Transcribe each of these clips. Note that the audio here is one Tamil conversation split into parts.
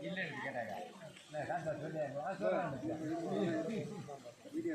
இல்லை கேட்டாங்க வீடியோ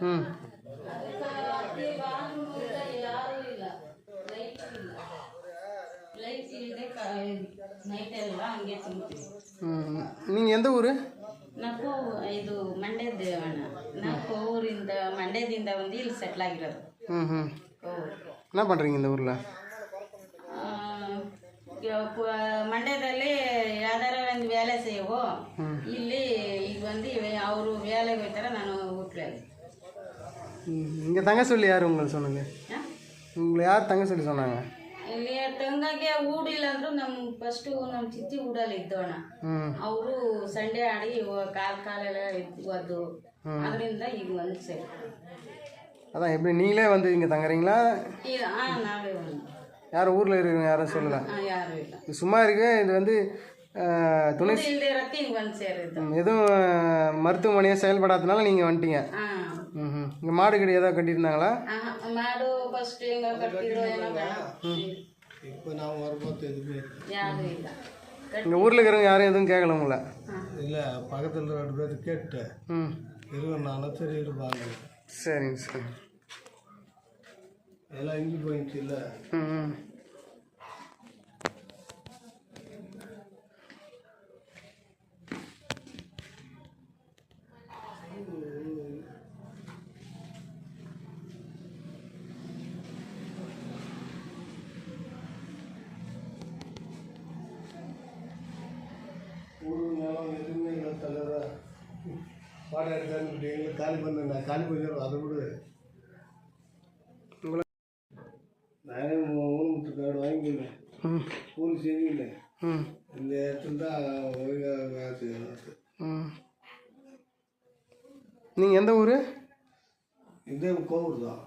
ಹ್ಞೂ நீங்கள் எந்த ஊர்? ನಾವು ಇದು ಮಂಡ್ಯದ ಅಣ್ಣ ನಾವು ಊರಿಂದ ಮಂಡ್ಯದಿಂದ ಒಂದು ಇಲ್ಲಿ ಸೆಟ್ಲ್ ಆಗಿರೋದು ம் ம் ಕೋವೂರು. என்ன பண்ணுறீங்க இந்த ஊரில் ಆ, ಯ- ಪ- ಮಂಡ್ಯದಲ್ಲಿ ಯಾವ್ದಾರ ಒಂದು ವೇಲೆ ಸೇವು ಇಲ್ಲಿ ಈಗ ಬಂದು ಅವರು ವೇಲೆಗೆ ಹೋಗ್ತಾರೆ ನಾನು ಊಟ್ಲಾಗಿ இங்கே தங்க சொல்லி யார் உங்களுக்கு சொன்னது உங்களை யார் தங்க சொல்லி சொன்னாங்க ಇಲ್ಲಿ ತಂಗಾಗೆ ಊಡಿಲ್ಲ ಅಂದ್ರು ನಮ್ ಫಸ್ಟ್ ನಮ್ ಚಿತ್ತಿ ಊಡಲ್ಲಿ ಇದ್ದೋಣ ಹ್ಞೂ ಅವರು ಸಂಡೆ ಆಡಿ ಇವ- ಕಾಲ್ ಕಾಲೆಲ್ಲ ಒದ್ದು ಅದರಿಂದ ಈಗ ಒಂದು ಸರಿ அதான் எப்படி நீங்களே வந்து இங்கே தங்குறீங்களா ಇಲ್ಲ ಆ, ನಾವೇ ಒಂದು யாரும் ஊரில் இருக்கிறவங்க யாரும் சொல்லலை ಆ, யாரும் ಇಲ್ಲ இது சும்மா இருக்கு இது வந்து அஹ், துணை ಊಟ ಇಲ್ದೇ ಇರತ್ತೆ ಹಿಂಗ್ ಒಂದ್ ಸೇರಿದ್ದು ம், எதுவும் அஹ், மருத்துவமனையை செயல்படாதனால நீங்கள் வந்துட்டீங்க ಹಾ ம் ம் ம் இங்கே மாடு கடை ஏதாவது கட்டியிருந்தாங்களா? மாடு ஃபஸ்ட்டு எங்கே கட்டிடுவோம் இப்போ நான் வரும்போது எதுவுமே இங்கே ஊரில் இருக்கிறவங்க யாரும் எதுவும் கேட்கல இல்லை பக்கத்தில் ரெண்டு பேர் கேட்டு ம். இருவனாலும் சரி இருப்பாங்க சரிங்க சார் எல்லாம் இங்கே போயிடுச்சு இல்லை. ம். வாடகை எடுத்தான்னு சொல்லி காலி பண்ண காலி பண்ணிடுறோம் அதை விட நானே மூணு முட்டு கார்டு வாங்கிக்கிறேன் ஸ்கூல் செஞ்சுக்கிட்டேன் இந்த இடத்துல தான் காசு நீங்கள் எந்த ஊர் இதே கோவூர் தான்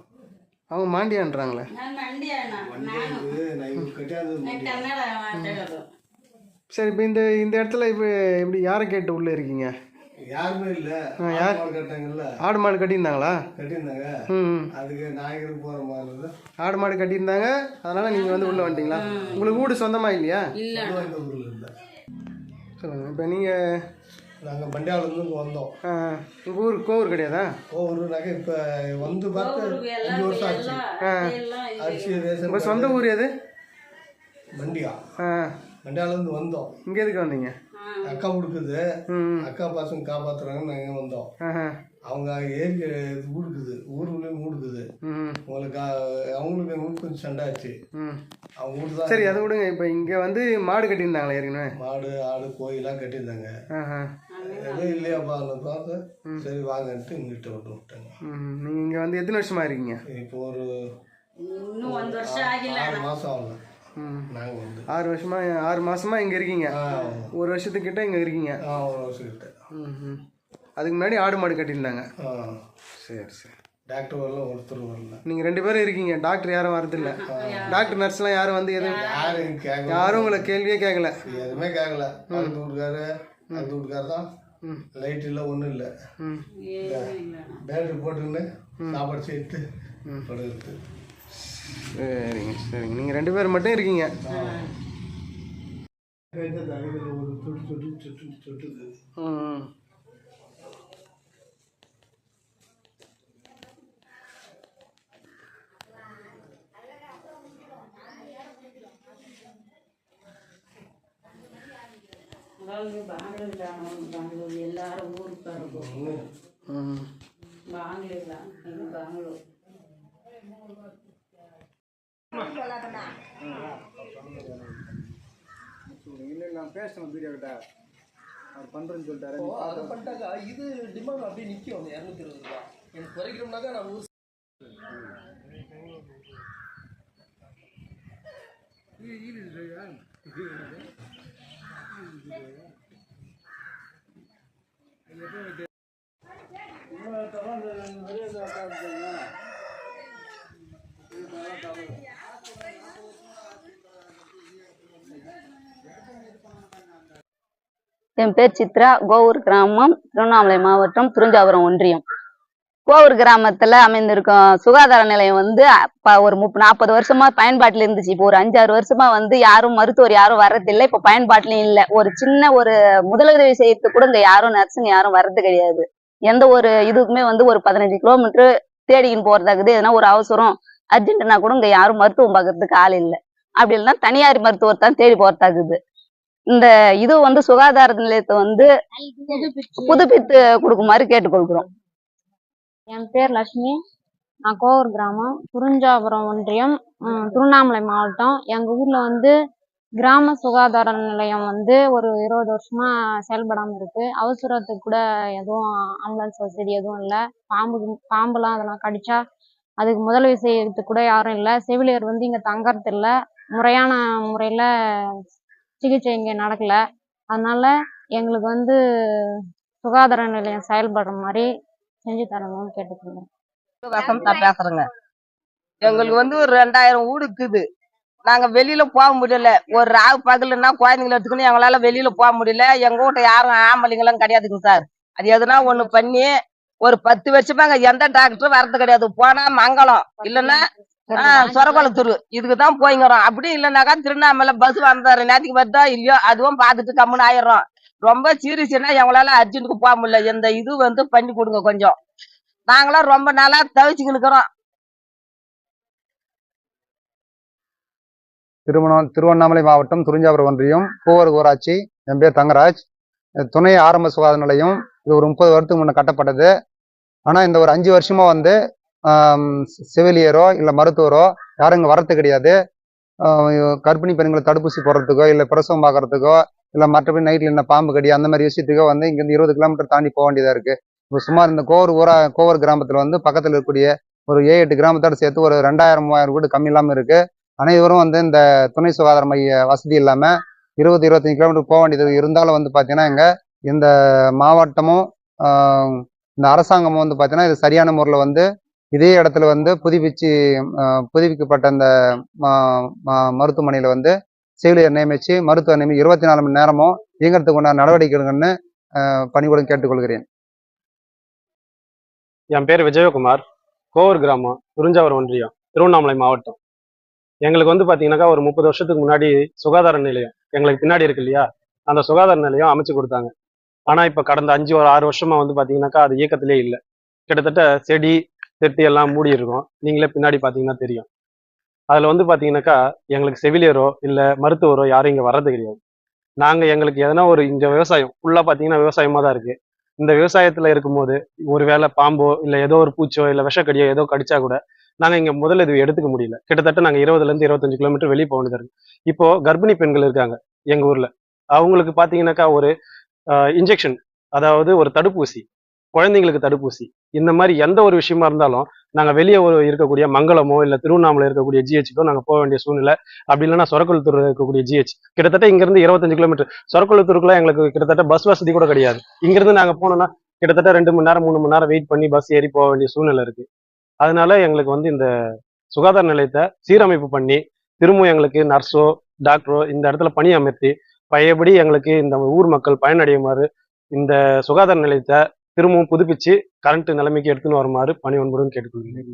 அவங்க மாண்டியான்றாங்களே சரி இப்போ இந்த இந்த இடத்துல இப்போ எப்படி யாரை கேட்டு உள்ளே இருக்கீங்க? யாருமே இல்லை. ஆ, யார்? கட்டாங்கல்ல ஆடு மாடு கட்டியிருந்தாங்களா? கட்டியிருந்தாங்க. அதுக்கு நாயகர் போகிற மாதிரி ஆடு மாடு கட்டியிருந்தாங்க. அதனால் நீங்கள் வந்து உள்ளே வந்துட்டீங்களா? உங்களுக்கு வீடு சொந்தமாக இல்லையா? இல்ல. ஊரில் சொல்லுங்கள் இப்போ நீங்கள் நாங்கள் பண்டியாவிலேருந்து வந்தோம். உங்கள் ஊர் கோவூர் கிடையாதா? கோவூர்னாக்க இப்போ வந்து பார்த்து அஞ்சு வருஷம் ஆச்சு அரிசி ரேஷன் உங்கள் சொந்த ஊர் எது? பண்டியா. ஆ. பண்டியாவிலேருந்து வந்தோம். இங்கே எதுக்கு வந்தீங்க? அக்கா கொடுக்குது அக்கா பசங்க காப்பாற்றுறாங்கன்னு நாங்கள் வந்தோம். அவங்க ஏரி ஊடுக்குது ஊருக்குள்ளேயும் மூடுக்குது. ம். உங்களுக்கு அவங்களுக்கு எங்களுக்கு கொஞ்சம் சண்டை ஆச்சு. அவங்க வீட்டு தான் சரி அதை விடுங்க. இப்போ இங்கே வந்து மாடு கட்டியிருந்தாங்களே ஏற்கனவே. மாடு ஆடு கோயிலாம் கட்டியிருந்தாங்க. எதுவும் இல்லையாப்பா பார்த்து சரி வாங்கன்ட்டு இங்கிட்ட வந்து விட்டாங்க. ம் நீங்கள் இங்கே வந்து எத்தனை வருஷமா இருக்கீங்க? இப்போ ஒரு இன்னும் ஒரு வருஷம் ஆகல. ஆறு மாதம் ஆகல நாங்கள் வந்து. ஆறு வருஷமா ஆறு மாசமா இங்கே இருக்கீங்க. ஒரு வருஷத்துக்கிட்ட இங்கே இருக்கீங்க. ஒரு வருஷம் கிட்ட ம் அதுக்கு முன்னாடி ஆடு மாடு கட்டியிருந்தாங்க. சரி சரி. டாக்டர் வரல ஒருத்தர் வரல. நீங்கள் ரெண்டு பேரும் இருக்கீங்க. டாக்டர் யாரும் வரதில்ல. டாக்டர் நர்ஸ்லாம் யாரும் வந்து எதுவும் யாரும் கேட்கல யாரும் உங்களை கேள்வியே கேட்கல எதுவுமே கேட்கல பக்கத்து வீட்டுக்காரு அந்த வீட்டுக்காரு தான். லைட் இல்லை ஒன்றும் இல்ல. பேட்டரி போட்டுக்கின்னு சாப்பாடு சேர்த்து படுகிறது சரிங்க சரிங்க. நீங்கள் ரெண்டு பேர் மட்டும் இருக்கீங்க. ம். அதாவது பெங்களூர் பெங்களூர் எல்லாரும் ஊருக்கு இருக்கும். பெங்களூர் தான் இது பெங்களூர். இல்லை நான் பேசணும் வீடியோ கிட்ட அவர் பண்ணுறேன்னு சொல்லிட்டாரு அதை பண்ணிட்டாக்கா இது டிமாண்ட் அப்படியே நிற்கும் அந்த இரநூத்தி இருபது ரூபா. எனக்கு குறைக்கணும்னாக்கா நான் ஊர் என் பேர் சித்ரா. கோவூர் கிராமம் திருவண்ணாமலை மாவட்டம் துறிஞ்சாபுரம் ஒன்றியம். கோவூர் கிராமத்துல அமைந்திருக்கும் சுகாதார நிலையம் வந்து அப்ப ஒரு முப்ப நாற்பது வருஷமா பயன்பாட்டில் இருந்துச்சு. இப்போ ஒரு அஞ்சாறு வருஷமா வந்து யாரும் மருத்துவர் யாரும் வர்றதில்லை. இப்போ பயன்பாட்டிலையும் இல்லை. ஒரு சின்ன ஒரு முதலுதவி செய்யறதுக்கு கூட இங்க யாரும் நர்ஸுங்க யாரும் வர்றது கிடையாது. எந்த ஒரு இதுக்குமே வந்து ஒரு பதினஞ்சு கிலோமீட்டர் தேடிக்கின்னு போறதாக்குது எதனா ஒரு அவசரம் அர்ஜென்ட்னா கூட இங்க யாரும் மருத்துவம் பார்க்கறதுக்கு ஆள் இல்லை. அப்படி இல்லைன்னா தனியார் மருத்துவர் தான் தேடி போறதாக்குது. இந்த இது வந்து சுகாதார நிலையத்தை வந்து புதுப்பித்து கொடுக்குமாறு கேட்டுக்கொள்கிறோம். என் பேர் லட்சுமி. நான் கோவூர் கிராமம் குறிஞ்சாபுரம் ஒன்றியம் திருவண்ணாமலை மாவட்டம். எங்கள் ஊரில் வந்து கிராம சுகாதார நிலையம் வந்து ஒரு இருபது வருஷமா செயல்படாமல் இருக்கு. அவசரத்துக்கு கூட எதுவும் ஆம்புலன்ஸ் வசதி எதுவும் இல்லை. பாம்பு பாம்புலாம் அதெல்லாம் கடிச்சா அதுக்கு முதலுதவி செய்யறதுக்கு கூட யாரும் இல்லை. செவிலியர் வந்து இங்கே தங்கறதில்ல முறையான முறையில் சிகிச்சை இங்கே நடக்கலை. அதனால் எங்களுக்கு வந்து சுகாதார நிலையம் செயல்படுற மாதிரி செஞ்சு தரணும்னு கேட்டுக்கோங்க வசந்தா பேசுறேங்க. எங்களுக்கு வந்து ஒரு ரெண்டாயிரம் வீடு இருக்குது. நாங்க வெளியில போக முடியல. ஒரு ராவு பகலுன்னா குழந்தைங்களை எடுத்துக்கணும். எங்களால வெளியில போக முடியல. எங்க வீட்டை யாரும் ஆம்பளைங்களும் கிடையாதுங்க சார். அது எதுனா ஒண்ணு பண்ணி ஒரு பத்து வருஷமா அங்க எந்த டாக்டரும் வர்றது கிடையாது. போனா மங்களம். இல்லைன்னா சொரகுளத்தூர் இதுக்கு தான் போய்ங்கிறோம். அப்படி இல்லைனாக்கா திருவண்ணாமலை பஸ் வந்தாரு. நேற்றுக்கு வருதா இல்லையோ அதுவும் பார்த்துட்டு கம்முன்னு ஆயிடுறோம். ரொம்ப சீரியஸ்னா எங்களால அர்ஜென்ட்டுக்கு போக முடியல. இந்த இது வந்து பண்ணி கொடுங்க கொஞ்சம். நாங்களாம் ரொம்ப நாளா தவிச்சுக்கின்னு இருக்கிறோம். திருவண்ணா திருவண்ணாமலை மாவட்டம் துறிஞ்சாபுரம் ஒன்றியம் பூவர் ஊராட்சி. என் பேர் தங்கராஜ். துணை ஆரம்ப சுகாதார நிலையம். இது ஒரு முப்பது வருடத்துக்கு முன்ன கட்டப்பட்டது. ஆனால் இந்த ஒரு அஞ்சு வருஷமாக வந்து செவிலியரோ இல்லை மருத்துவரோ யாரும் இங்கே வரது கிடையாது. கர்ப்பிணி பெண்களை தடுப்பூசி போடுறதுக்கோ இல்லை பிரசவம் பார்க்கறதுக்கோ இல்லை மற்றபடி நைட்டில் என்ன பாம்பு கடி அந்த மாதிரி விஷயத்துக்கோ வந்து இங்கேருந்து இருபது கிலோமீட்டர் தாண்டி போக வேண்டியதாக இருக்குது இப்போ சுமார் இந்த கோவர் ஊரா கோவர் கிராமத்தில் வந்து பக்கத்தில் இருக்கக்கூடிய ஒரு ஏழு எட்டு கிராமத்தோட சேர்த்து ஒரு ரெண்டாயிரம் மூவாயிரம் கூட கம்மி இல்லாமல் இருக்குது அனைவரும் வந்து இந்த துணை சுகாதார மைய வசதி இல்லாமல் இருபது இருபத்தஞ்சு கிலோமீட்டர் போக வேண்டியது இருந்தாலும் வந்து பார்த்தீங்கன்னா இங்கே இந்த மாவட்டமும் இந்த அரசாங்கம் வந்து பார்த்தீங்கன்னா இது சரியான முறையில் வந்து இதே இடத்துல வந்து புதுப்பிச்சு புதுப்பிக்கப்பட்ட அந்த மருத்துவமனையில் வந்து செவிலியர் நியமித்து மருத்துவர் நியமி இருபத்தி நாலு மணி நேரமும் இயங்கிறதுக்கு உண்டான நடவடிக்கை எடுங்கன்னு கேட்டுக்கொள்கிறேன். என் பேர் விஜயகுமார். கோவூர் கிராமம் துறிஞ்சாவரம் ஒன்றியம் திருவண்ணாமலை மாவட்டம். எங்களுக்கு வந்து பார்த்தீங்கன்னாக்கா ஒரு முப்பது வருஷத்துக்கு முன்னாடி சுகாதார நிலையம் எங்களுக்கு பின்னாடி இருக்கு இல்லையா? அந்த சுகாதார நிலையம் அமைச்சு கொடுத்தாங்க. ஆனால் இப்போ கடந்த அஞ்சு ஒரு ஆறு வருஷமா வந்து பார்த்தீங்கன்னாக்கா அது இயக்கத்திலே இல்லை. கிட்டத்தட்ட செடி செட்டி எல்லாம் மூடி இருக்கும் நீங்களே பின்னாடி பார்த்தீங்கன்னா தெரியும். அதில் வந்து பார்த்தீங்கன்னாக்கா எங்களுக்கு செவிலியரோ இல்லை மருத்துவரோ யாரும் இங்கே வர்றது கிடையாது. நாங்கள் எங்களுக்கு எதனா ஒரு இங்கே விவசாயம் ஃபுல்லாக பார்த்தீங்கன்னா விவசாயமாக தான் இருக்குது இந்த விவசாயத்தில் இருக்கும்போது ஒரு வேளை பாம்போ இல்லை ஏதோ ஒரு பூச்சோ இல்லை விஷக்கடியோ ஏதோ கடிச்சா கூட நாங்கள் இங்கே முதல்ல இது எடுத்துக்க முடியல. கிட்டத்தட்ட நாங்கள் இருபதுலேருந்து இருபத்தஞ்சு கிலோமீட்டர் வெளியே போக வேண்டியது இருக்குது இப்போ கர்ப்பிணி பெண்கள் இருக்காங்க எங்கள் ஊரில். அவங்களுக்கு பார்த்தீங்கன்னாக்கா ஒரு இன்ஜெக்ஷன் அதாவது ஒரு தடுப்பூசி குழந்தைங்களுக்கு தடுப்பூசி. இந்த மாதிரி எந்த ஒரு விஷயமா இருந்தாலும் நாங்கள் வெளியே ஒரு இருக்கக்கூடிய மங்களமோ இல்லை திருவண்ணாமலை இருக்கக்கூடிய ஜிஹெச்சுக்கோ நாங்கள் போக வேண்டிய சூழ்நிலை. அப்படி இல்லைன்னா சொரக்குளத்தூர் இருக்கக்கூடிய ஜிஹெச் கிட்டத்தட்ட இங்கேருந்து இருபத்தஞ்சு கிலோமீட்டர். சொரக்குளத்தூருக்குலாம் எங்களுக்கு கிட்டத்தட்ட பஸ் வசதி கூட கிடையாது. இங்கிருந்து நாங்கள் போனோம்னா கிட்டத்தட்ட ரெண்டு மணி நேரம் மூணு மணி நேரம் வெயிட் பண்ணி பஸ் ஏறி போக வேண்டிய சூழ்நிலை இருக்கு. அதனால எங்களுக்கு வந்து இந்த சுகாதார நிலையத்தை சீரமைப்பு பண்ணி திரும்ப எங்களுக்கு நர்ஸோ டாக்டரோ இந்த இடத்துல பணி அமர்த்தி பழையபடி எங்களுக்கு இந்த ஊர் மக்கள் பயனடையுமாறு இந்த சுகாதார நிலையத்தை திரும்பவும் புதுப்பிச்சு கரண்ட் நிலைமைக்கு எடுத்துன்னு வருமாறு பணி ஒன்பதுன்னு கேட்டுக்கொள்கிறேன்.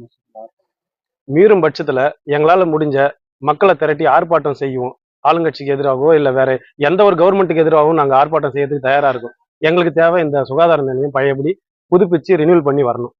மீறும் பட்சத்துல எங்களால முடிஞ்ச மக்களை திரட்டி ஆர்ப்பாட்டம் செய்வோம். ஆளுங்கட்சிக்கு எதிராகவோ இல்லை வேற எந்த ஒரு கவர்மெண்ட்டுக்கு எதிராகவும் நாங்கள் ஆர்ப்பாட்டம் செய்யறதுக்கு தயாரா இருக்கோம். எங்களுக்கு தேவை இந்த சுகாதார நிலையம் பழையபடி புதுப்பிச்சு ரினியூல் பண்ணி வரணும்.